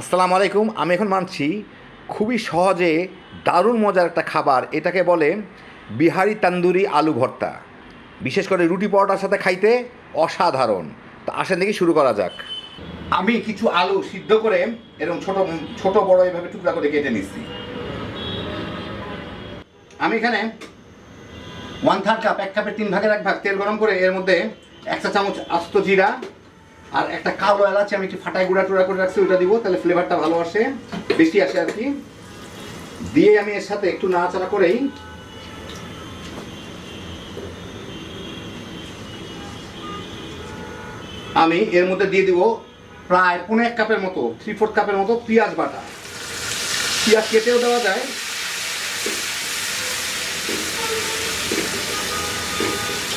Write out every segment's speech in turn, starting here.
আসসালামু আলাইকুম, আমি এখন মানছি খুবই সহজে দারুণ মজার একটা খাবার, এটাকে বলে বিহারি তান্দুরি আলু ভর্তা। বিশেষ করে রুটি পরোটার সাথে খাইতে অসাধারণ। তো আসেন দেখি শুরু করা যাক। আমি কিছু আলু সিদ্ধ করে এরকম ছোট ছোট বড় এভাবে টুকরা করে কেটে নিচ্ছি। আমি এখানে ওয়ান থার্ড কাপ এক কাপের তিন ভাগের এক ভাগ তেল গরম করে এর মধ্যে এক চা চামচ আস্ত জিরা আর একটা কালো এলাচি আমি একটু ফাটাই গুঁড়া টুড়া করে রাখছি, ওটা দিব, তাহলে ফ্লেভারটা ভালো আসে। বেশি আসে আর কি। দিয়ে আমি এর সাথে একটু নাড়াচাড়া করেই আমি এর মধ্যে দিয়ে দিব প্রায় পনেরো এক কাপের মতো থ্রি ফোর্থ কাপের মতো পেঁয়াজ বাটা। পেঁয়াজ কেটেও দেওয়া যায়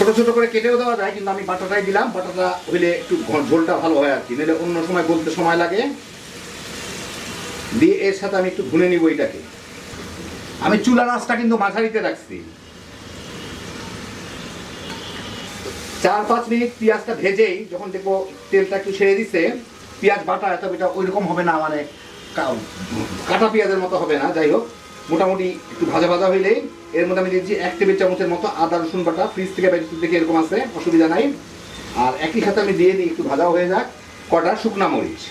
ছোট ছোট করে কেটেও দেওয়া যায়, কিন্তু আমি বাটাটাই দিলাম। বাটাটা হইলে একটু ঝোলটা ভালো হয় আর কি, নাহলে অন্য সময় গলতে সময় লাগে। দিয়ে এর সাথে আমি একটু ভুনে নিব এটাকে। আমি চুলা রাসটা কিন্তু মাঝারিতে রাখছি। চার পাঁচ মিনিট পেঁয়াজটা ভেজেই যখন দেখব তেলটা একটু ছেড়ে দিচ্ছে পেঁয়াজ বাটা তবে এটা ওইরকম হবে না মানে কাটা পেঁয়াজের মতো হবে না, যাই হোক। মোটামুটি একটু ভাজা ভাজা হইলেই এর মধ্যে আমি দিচ্ছি এক টেবিল চামচের মতো আদা, রসুন বাটা। ফ্রিজ থেকে বের দেখে এরকম আছে, অসুবিধা নাই। আর একই সাথে আমি দিয়ে দিই, একটু ভাজা হয়ে যাক, কটা শুকনা মরিচ।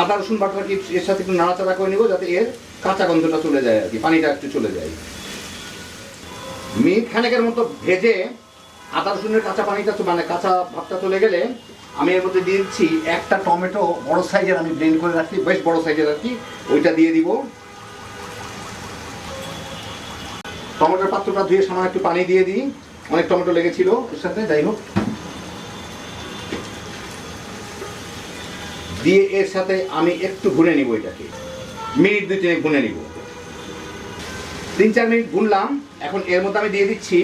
আদা, রসুন বাটাটা কি এর সাথে একটু নাড়াচাড়া করে নিব যাতে এর কাঁচা গন্ধটা চলে যায় আর কি, পানিটা একটু চলে যায়। মিনিট খানেকের মতো ভেজে আদা, রসুনের কাঁচা পানিটা মানে কাঁচা ভাতটা চলে গেলে আমি এর মধ্যে দিয়ে দিচ্ছি একটা টমেটো বড় সাইজের আমি ব্লেন্ড করে রাখছি বেশ বড় সাইজের কি, ওইটা দিয়ে দিব। টমেটোর পাত্রটা ধুয়ে সামান্য একটু পানি দিয়ে দিই। অনেক টমেটো লেগেছিল। এর সাথে যাই হোক। দিয়ে এর সাথে আমি একটু ভুনে নিব এটাকে। মিনিট দুই তিনে ভুনে নিব। তিন চার মিনিট ভুনলাম। এখন এর মধ্যে আমি দিয়ে দিচ্ছি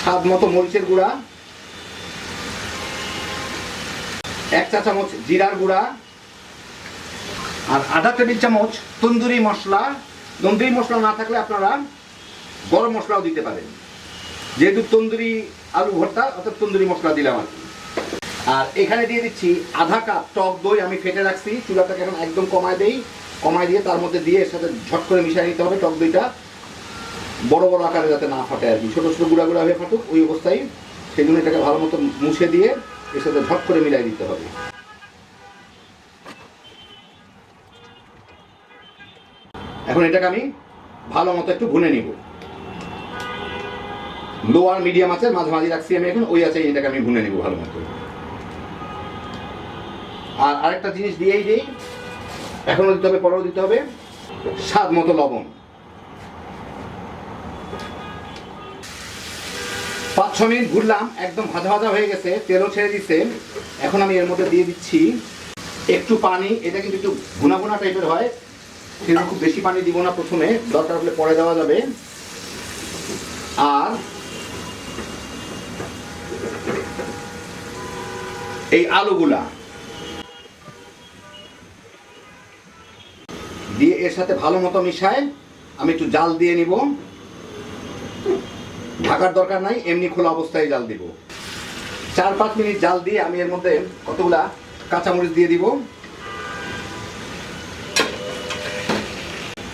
স্বাদ মতো মরিচের গুঁড়া, এক চা চামচ জিরার গুঁড়া, আর আধা টেবিল চামচ তন্দুরি মশলা। তন্দুরি মশলা না থাকলে আপনারা গরম মশলাও দিতে পারেন। যেহেতু তন্দুরি আলু ভর্তা, অর্থাৎ তন্দুরি মশলা দিলাম আর আর এখানে দিয়ে দিচ্ছি আধা কাপ টক দই আমি ফেটে রাখছি, চুলাটাকে এখন একদম কমায় দেই। কমায় দিয়ে তার মধ্যে দিয়ে এর সাথে ঝট করে মিশিয়ে নিতে হবে টক দইটা। বড় বড় আকারে যাতে না ফাটে আর কি। ছোটো ছোটো গুঁড়া গুঁড়া হয়ে ফাটুক ওই অবস্থায়। সেই জন্য এটাকে ভালো মতো মুছে দিয়ে এর সাথে ঝট করে মিলাই দিতে হবে। এখন এটাকে আমি ভালো মতো একটু ভুনে নিব। লো আর মিডিয়াম আছে মাঝামাঝি রাখছি আমি এখন, ওই আছে, এটাকে আমি ভুনে নিব ভালো মতো। আর আরেকটা জিনিস দিয়েই দিই, এখনও দিতে হবে, পরেও দিতে হবে, স্বাদ মতো লবণ। পাঁচ, ছ মিনিট ঘুরলাম, একদম ভাজা ভাজা হয়ে গেছে, তেলও ছেড়ে দিচ্ছে এখন আমি এর মধ্যে দিয়ে দিচ্ছি একটু পানি, এটা কিন্তু একটু ভুনা ভুনা টাইপের হয় সেরকম খুব বেশি পানি দিব না প্রথমে, দরকার হলে পরে দেওয়া যাবে। আর এই আলুগুলা। দিয়ে এর সাথে ভালো মতো মিশায় আমি একটু জাল দিয়ে নিব। ঢাকার দরকার নাই, এমনি খোলা অবস্থায় জাল দিব। চার পাঁচ মিনিট জাল দিয়ে আমি এর মধ্যে কতগুলা কাঁচামরিচ দিয়ে দিব।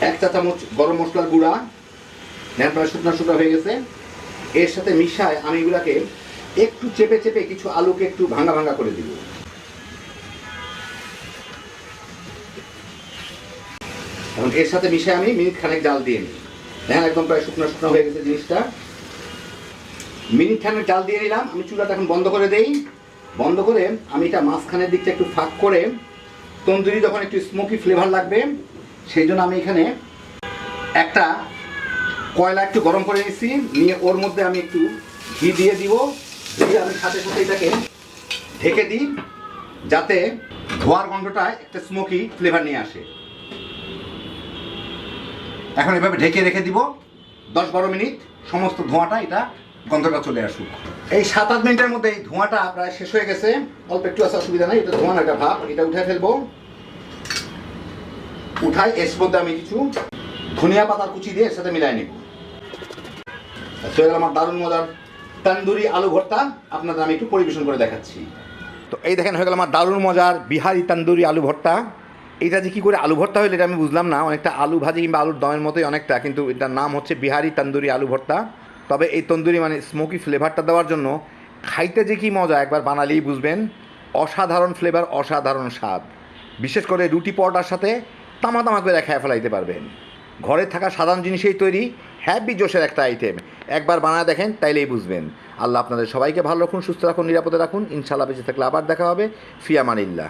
এক চা চামচ গরম মশলার গুঁড়া। প্রায় শুকনো শুকনো হয়ে গেছে। এর সাথে মিশায় আমি এগুলাকে একটু চেপে চেপে কিছু আলুকে একটু ভাঙা ভাঙা করে দিব। এখন এর সাথে মিশে আমি মিনিট খানেক জাল দিয়ে নিই। হ্যাঁ একদম প্রায় শুকনো শুকনো হয়ে গেছে জিনিসটা। মিনিট খানেক জাল দিয়ে নিলাম। আমি চুলাটা এখন বন্ধ করে দেই। বন্ধ করে আমি এটা মাঝখানের দিকটা একটু ফাঁক করে তন্দুরি যখন একটু স্মোকি ফ্লেভার লাগবে, সেই জন্য আমি এখানে একটা কয়লা একটু গরম করে নিচ্ছি নিয়ে ওর মধ্যে আমি একটু ঘি দিয়ে দিব। দিয়ে আমি সাথে সাথে এটাকে ঢেকে দিই, যাতে ধোয়ার গন্ধটা একটা স্মোকি ফ্লেভার নিয়ে আসে। এখন এভাবে ঢেকে রেখে দিব, দশ বারো মিনিট, সমস্ত ধোঁয়াটা এটা গন্ধটা চলে আসুক। এই সাত আট মিনিটের মধ্যে এই ধোঁয়াটা প্রায় শেষ হয়ে গেছে, অল্প একটু আসা অসুবিধা নাই, এটা ধোঁয়া না একটা ভাব এটা উঠে ফেলব। উঠাই, এর মধ্যে আমি কিছু ধনিয়া পাতার কুচি দিয়ে এর সাথে মিলাই নিব। তো আমার দারুণ মজার তান্দুরি আলু ভর্তা। আপনাদের আমি একটু পরিবেশন করে দেখাচ্ছি। তো এই দেখেন, হয়ে গেল আমার দারুণ মজার বিহারি তান্দুরি আলু ভর্তা। এটা যে কী করে আলু ভর্তা হইল এটা আমি বুঝলাম না। অনেকটা আলু ভাজি কিংবা আলুর দমের মতোই অনেকটা, কিন্তু এটার নাম হচ্ছে বিহারি তন্দুরি আলু ভর্তা। তবে এই তন্দুরি মানে স্মোকি ফ্লেভারটা দেওয়ার জন্য খাইতে যে কী মজা, একবার বানালেই বুঝবেন। অসাধারণ ফ্লেভার অসাধারণ স্বাদ। বিশেষ করে রুটি পরোটার সাথে তামা তামা করে খেয়ে ফেলাইতে পারবেন। ঘরে থাকা সাধারণ জিনিসেই তৈরি হ্যাপি জোশের একটা আইটেম একবার বানায় দেখেন, তাইলেই বুঝবেন। আল্লাহ আপনাদের সবাইকে ভালো রাখুন, সুস্থ রাখুন, নিরাপদে রাখুন। ইনশাল্লাহ বেঁচে থাকলে আবার দেখা হবে। ফিয়ামানিল্লাহ।